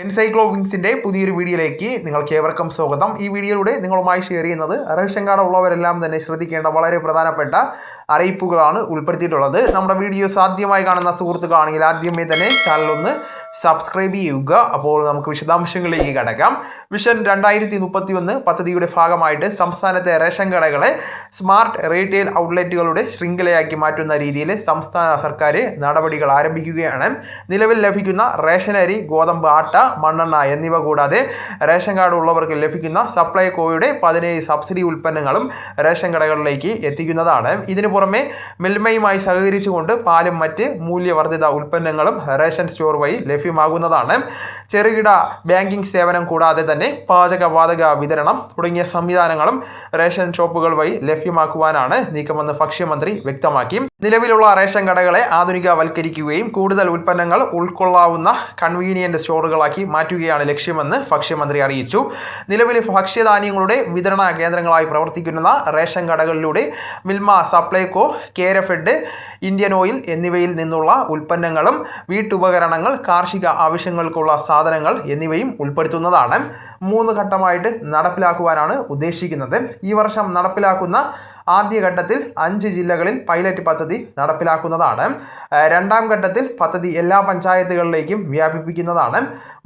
എൻസൈക്ലോവിങ്സിന്റെ പുതിയൊരു വീഡിയോയിലേക്ക് നിങ്ങൾക്ക് ഏവർക്കും സ്വാഗതം. ഈ വീഡിയോയിലൂടെ നിങ്ങളുമായി ഷെയർ ചെയ്യുന്നത് റേഷൻ കാർഡ് ഉള്ളവരെല്ലാം തന്നെ ശ്രദ്ധിക്കേണ്ട വളരെ പ്രധാനപ്പെട്ട അറിയിപ്പുകളാണ് ഉൾപ്പെടുത്തിയിട്ടുള്ളത്. നമ്മുടെ വീഡിയോസ് ആദ്യമായി കാണുന്ന സുഹൃത്തുക്കളാണെങ്കിൽ ആദ്യമേ തന്നെ ചാനലൊന്ന് സബ്സ്ക്രൈബ് ചെയ്യുക. അപ്പോൾ നമുക്ക് വിശദാംശങ്ങളിലേക്ക് കടക്കാം. വിഷൻ രണ്ടായിരത്തി മുപ്പത്തി ഒന്ന് പദ്ധതിയുടെ ഭാഗമായിട്ട് സംസ്ഥാനത്തെ റേഷൻ കടകളെ സ്മാർട്ട് റീറ്റെയിൽ ഔട്ട്ലെറ്റുകളുടെ ശൃംഖലയാക്കി മാറ്റുന്ന രീതിയിൽ സംസ്ഥാന സർക്കാർ നടപടികൾ ആരംഭിക്കുകയാണ്. നിലവിൽ ലഭിക്കുന്ന റേഷൻ അരി ഗോതമ്പ് ആട്ട മണ്ണെണ്ണ എന്നിവ കൂടാതെ റേഷൻ കാർഡ് ഉള്ളവർക്ക് ലഭിക്കുന്ന സപ്ലൈകോയുടെ പതിനേഴ് സബ്സിഡി ഉൽപ്പന്നങ്ങളും റേഷൻ കടകളിലേക്ക് എത്തിക്കുന്നതാണ്. ഇതിനു പുറമെ മിൽമയുമായി സഹകരിച്ചുകൊണ്ട് പാലും മറ്റ് മൂല്യവർദ്ധിത ഉൽപ്പന്നങ്ങളും റേഷൻ സ്റ്റോർ വഴി ലഭ്യമാകുന്നതാണ്. ചെറുകിട ബാങ്കിംഗ് സേവനം കൂടാതെ തന്നെ പാചക വാതക വിതരണം തുടങ്ങിയ സംവിധാനങ്ങളും റേഷൻ ഷോപ്പുകൾ വഴി ലഭ്യമാക്കുവാനാണ് നീക്കമെന്ന് ഭക്ഷ്യമന്ത്രി വ്യക്തമാക്കി. നിലവിലുള്ള റേഷൻ കടകളെ ആധുനികവൽക്കരിക്കുകയും കൂടുതൽ ഉൽപ്പന്നങ്ങൾ ഉൾക്കൊള്ളാവുന്ന കൺവീനിയന്റ് സ്റ്റോറുകളാക്കി മാറ്റുകയാണ് ലക്ഷ്യമെന്ന് ഭക്ഷ്യമന്ത്രി അറിയിച്ചു. നിലവിൽ ഭക്ഷ്യധാന്യങ്ങളുടെ വിതരണ കേന്ദ്രങ്ങളായി പ്രവർത്തിക്കുന്ന റേഷൻ കടകളിലൂടെ മിൽമ സപ്ലൈകോ കേരഫെഡ് ഇന്ത്യൻ ഓയിൽ എന്നിവയിൽ നിന്നുള്ള ഉൽപ്പന്നങ്ങളും വീട്ടുപകരണങ്ങൾ കാർഷിക ആവശ്യങ്ങൾക്കുള്ള സാധനങ്ങൾ എന്നിവയും ഉൾപ്പെടുത്തുന്നതാണ്. മൂന്ന് ഘട്ടമായിട്ട് നടപ്പിലാക്കുവാനാണ് ഉദ്ദേശിക്കുന്നത്. ഈ വർഷം നടപ്പിലാക്കുന്ന ആദ്യഘട്ടത്തിൽ അഞ്ച് ജില്ലകളിൽ പൈലറ്റ് പദ്ധതി നടപ്പിലാക്കുന്നതാണ്. രണ്ടാം ഘട്ടത്തിൽ പദ്ധതി എല്ലാ പഞ്ചായത്തുകളിലേക്കും വ്യാപിപ്പിക്കുന്നതാണ്.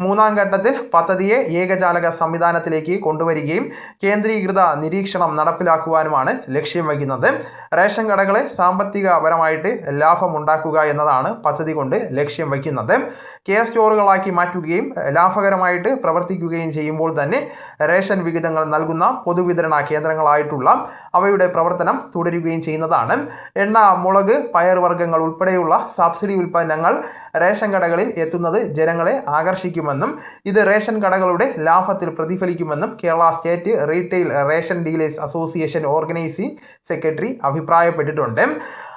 മൂന്നാം ഘട്ടത്തിൽ പദ്ധതിയെ ഏകജാലക സംവിധാനത്തിലേക്ക് കൊണ്ടുവരികയും കേന്ദ്രീകൃത നിരീക്ഷണം നടപ്പിലാക്കുവാനുമാണ് ലക്ഷ്യം വയ്ക്കുന്നത് റേഷൻ കടകളെ സാമ്പത്തികപരമായിട്ട് ലാഭമുണ്ടാക്കുക എന്നതാണ് പദ്ധതി കൊണ്ട് ലക്ഷ്യം വയ്ക്കുന്നത് കെ സ്റ്റോറുകളാക്കി മാറ്റുകയും ലാഭകരമായിട്ട് പ്രവർത്തിക്കുകയും ചെയ്യുമ്പോൾ തന്നെ റേഷൻ വിഹിതങ്ങൾ നൽകുന്ന പൊതുവിതരണ കേന്ദ്രങ്ങളായിട്ടുള്ള അവയുടെ പ്രവർത്തനം തുടരുകയും ചെയ്യുന്നതാണ്. എണ്ണ മുളക് പയർവർഗങ്ങൾ ഉൾപ്പെടെയുള്ള സബ്സിഡി ഉൽപ്പന്നങ്ങൾ റേഷൻ കടകളിൽ എത്തുന്നത് ജനങ്ങളെ ആകർഷിക്കുമെന്നും ഇത് റേഷൻ കടകളുടെ ലാഭത്തിൽ പ്രതിഫലിക്കുമെന്നും Kerala state retail ration dealers association organising secretary അഭിപ്രായപ്പെട്ടിട്ടുണ്ട്.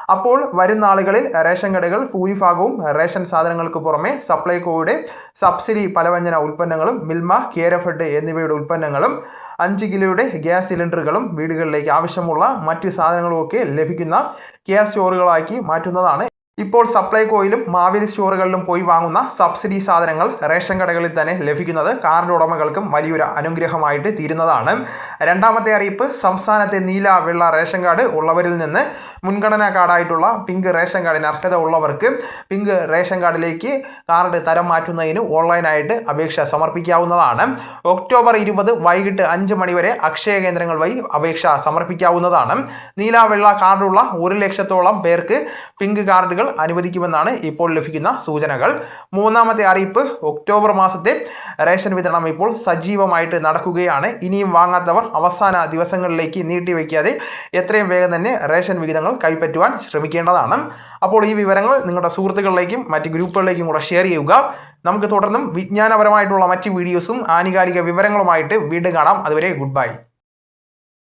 അപ്പോൾ വരും നാളുകളിൽ റേഷൻ കടകൾ ഭൂരിഭാഗവും റേഷൻ സാധനങ്ങൾക്ക് പുറമെ സപ്ലൈകോയുടെ സബ്സിഡി പലവ്യഞ്ജന ഉൽപ്പന്നങ്ങളും മിൽമ കേരഫെഡ് എന്നിവയുടെ ഉൽപ്പന്നങ്ങളും അഞ്ച് കിലോയുടെ ഗ്യാസ് സിലിണ്ടറുകളും വീടുകളിലേക്ക് ആവശ്യമുള്ള മറ്റ് സാധനങ്ങളുമൊക്കെ ലഭിക്കുന്ന ഗ്യാസ് സ്റ്റോറുകളാക്കി മാറ്റുന്നതാണ് ഇപ്പോൾ സപ്ലൈകോയിലും മാവേലി സ്റ്റോറുകളിലും പോയി വാങ്ങുന്ന സബ്സിഡി സാധനങ്ങൾ റേഷൻ കടകളിൽ തന്നെ ലഭിക്കുന്നത് കാർഡ് ഉടമകൾക്കും വലിയൊരു അനുഗ്രഹമായിട്ട് തീരുന്നതാണ്. രണ്ടാമത്തെ അറിയിപ്പ് സംസ്ഥാനത്തെ നീല വെള്ള റേഷൻ കാർഡ് ഉള്ളവരിൽ നിന്ന് മുൻഗണനാ കാർഡായിട്ടുള്ള പിങ്ക് റേഷൻ കാർഡിന് അർഹത ഉള്ളവർക്ക് പിങ്ക് റേഷൻ കാർഡിലേക്ക് കാർഡ് തരം മാറ്റുന്നതിന് ഓൺലൈനായിട്ട് അപേക്ഷ സമർപ്പിക്കാവുന്നതാണ്. ഒക്ടോബർ ഇരുപത് വൈകിട്ട് അഞ്ച് മണിവരെ അക്ഷയ കേന്ദ്രങ്ങൾ വഴി അപേക്ഷ സമർപ്പിക്കാവുന്നതാണ്. നീല വെള്ള കാർഡുള്ള ഒരു ലക്ഷത്തോളം പേർക്ക് പിങ്ക് കാർഡുകൾ അനുവദിക്കുമെന്നാണ് ഇപ്പോൾ ലഭിക്കുന്ന സൂചനകൾ. മൂന്നാമത്തെ അറിയിപ്പ് ഒക്ടോബർ മാസത്തെ റേഷൻ വിതരണം ഇപ്പോൾ സജീവമായിട്ട് നടക്കുകയാണ്. ഇനിയും വാങ്ങാത്തവർ അവസാന ദിവസങ്ങളിലേക്ക് നീട്ടിവെക്കാതെ എത്രയും വേഗം തന്നെ റേഷൻ വിഹിതങ്ങൾ കൈപ്പറ്റുവാൻ ശ്രമിക്കേണ്ടതാണ്. അപ്പോൾ ഈ വിവരങ്ങൾ നിങ്ങളുടെ സുഹൃത്തുക്കളിലേക്കും മറ്റ് ഗ്രൂപ്പുകളിലേക്കും കൂടെ ഷെയർ ചെയ്യുക. നമുക്ക് തുടർന്നും വിജ്ഞാനപരമായിട്ടുള്ള മറ്റ് വീഡിയോസും ആനുകാലിക വിവരങ്ങളുമായിട്ട് വീണ്ടും കാണാം. അതുവരെ ഗുഡ് ബൈ.